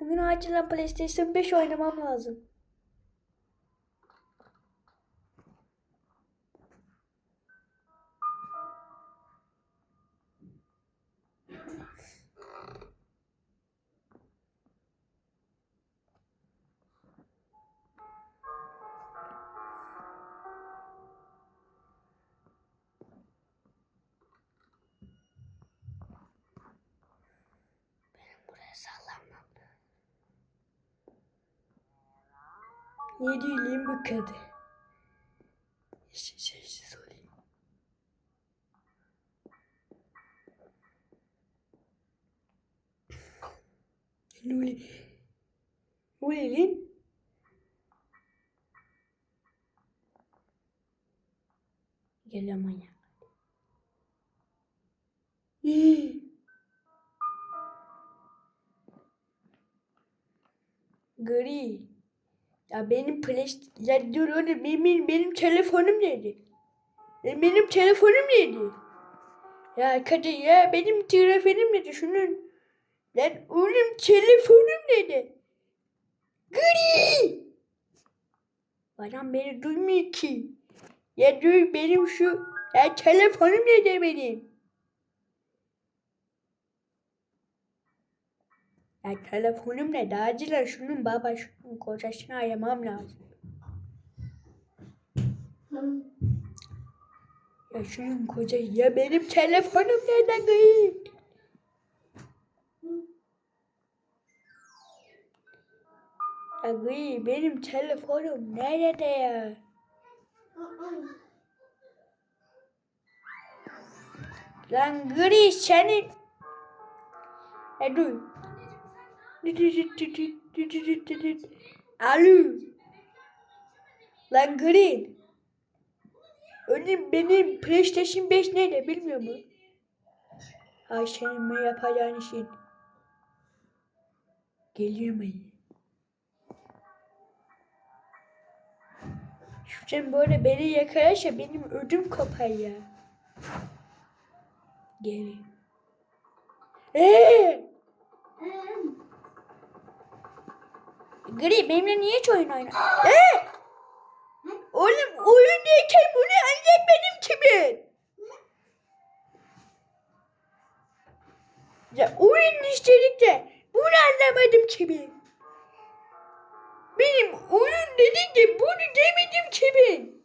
Bugün acilen PlayStation 5 oynamam lazım. Ne diyeyim bu kadı? Sessiz olayım. Ne oluyor? Ne oluyor lan? Geliyor manyak. Hii. Gri. Ya benim play... Ya dur oğlum benim, benim telefonum? Ya benim telefonum nerede? Ya kadın ya benim telefonum nerede? Şunun... Lan oğlum telefonum nerede? Gri! Adam beni duymuyor ki. Ya dur benim şu... Ya telefonum nerede benim? Ya telefonum ne? Acilen şunun baba şunun kocasını aramam lazım. Ya şunun koca ya benim telefonum nerede kız? Ya kız benim telefonum nerede ya? Lan gri senin... Ya dur. Alo. Lan Green. Önüm benim PlayStation 5 nerede bilmiyor mu? Ay senin mi yapacağın işin? Geliyor mu? Şu sen böyle beni yakalarsa benim ödüm kopar ya. Geliyor. Eee! Gri benimle niye hiç oyun oyna? Ee! Oğlum oyundayken bunu annem benim kimin? Ya oyun istedik de bunu anlamadım kimin? Benim oyun dedik de bunu demedim kimin?